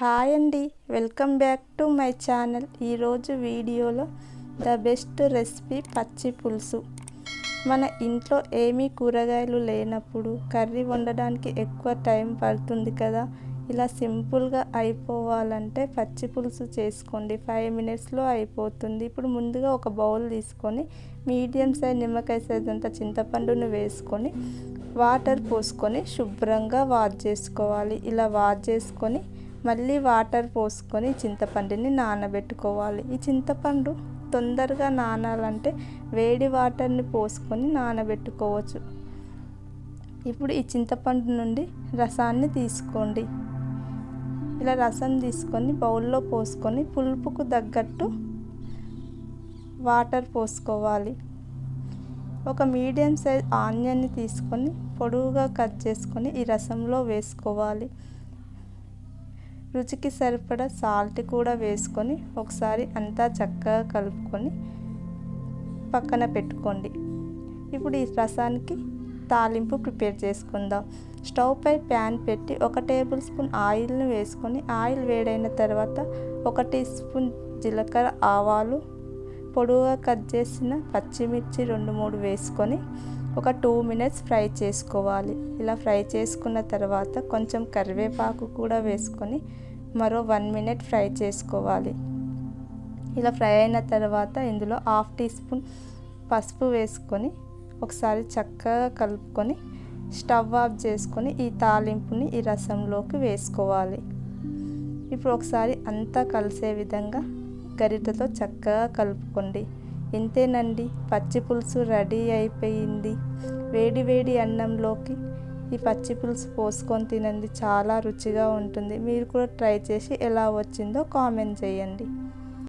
Hi అండి. Welcome back to my channel. ఈరోజు వీడియోలో ద బెస్ట్ రెసిపీ పచ్చి పులుసు. మన ఇంట్లో ఏమీ కూరగాయలు లేనప్పుడు కర్రీ వండడానికి ఎక్కువ టైం పడుతుంది కదా. ఇలా సింపుల్గా అయిపోవాలంటే పచ్చి పులుసు చేసుకోండి. ఫైవ్ మినిట్స్లో అయిపోతుంది. ఇప్పుడు ముందుగా ఒక బౌల్ తీసుకొని మీడియం సైజ్ నిమ్మకాయ సైజ్ అంత చింతపండును వేసుకొని వాటర్ పోసుకొని శుభ్రంగా వాష్ చేసుకోవాలి. ఇలా వాష్ చేసుకొని మళ్ళీ వాటర్ పోసుకొని చింతపండుని నానబెట్టుకోవాలి. ఈ చింతపండు తొందరగా నానాలంటే వేడి వాటర్ని పోసుకొని నానబెట్టుకోవచ్చు. ఇప్పుడు ఈ చింతపండు నుండి రసాన్ని తీసుకోండి. ఇలా రసం తీసుకొని బౌల్లో పోసుకొని పులుపుకు తగ్గట్టు వాటర్ పోసుకోవాలి. ఒక మీడియం సైజ్ ఆనియన్ని తీసుకొని పొడవుగా కట్ చేసుకొని ఈ రసంలో వేసుకోవాలి. రుచికి సరిపడ సాల్ట్ కూడా వేసుకొని ఒకసారి అంతా చక్కగా కలుపుకొని పక్కన పెట్టుకోండి. ఇప్పుడు ఈ రసానికి తాలింపు ప్రిపేర్ చేసుకుందాం. స్టవ్ పై ప్యాన్ పెట్టి ఒక టేబుల్ స్పూన్ ఆయిల్ని వేసుకొని ఆయిల్ వేడైన తర్వాత ఒక టీ స్పూన్ జీలకర్ర ఆవాలు పొడవుగా కట్ చేసిన పచ్చిమిర్చి రెండు మూడు వేసుకొని ఒక టూ మినిట్స్ ఫ్రై చేసుకోవాలి. ఇలా ఫ్రై చేసుకున్న తర్వాత కొంచెం కరివేపాకు కూడా వేసుకొని మరో వన్ మినిట్ ఫ్రై చేసుకోవాలి. ఇలా ఫ్రై అయిన తర్వాత ఇందులో హాఫ్ టీ స్పూన్ పసుపు వేసుకొని ఒకసారి చక్కగా కలుపుకొని స్టవ్ ఆఫ్ చేసుకొని ఈ తాలింపుని ఈ రసంలోకి వేసుకోవాలి. ఇప్పుడు ఒకసారి అంతా కలిసే విధంగా గరిటతో చక్కగా కలుపుకోండి. ఇంతేనండి పచ్చి పులుసు రెడీ అయిపోయింది. వేడి వేడి అన్నంలోకి ఈ పచ్చి పులుసు పోసుకొని తినండి చాలా రుచిగా ఉంటుంది. మీరు కూడా ట్రై చేసి ఎలా వచ్చిందో కామెంట్ చేయండి.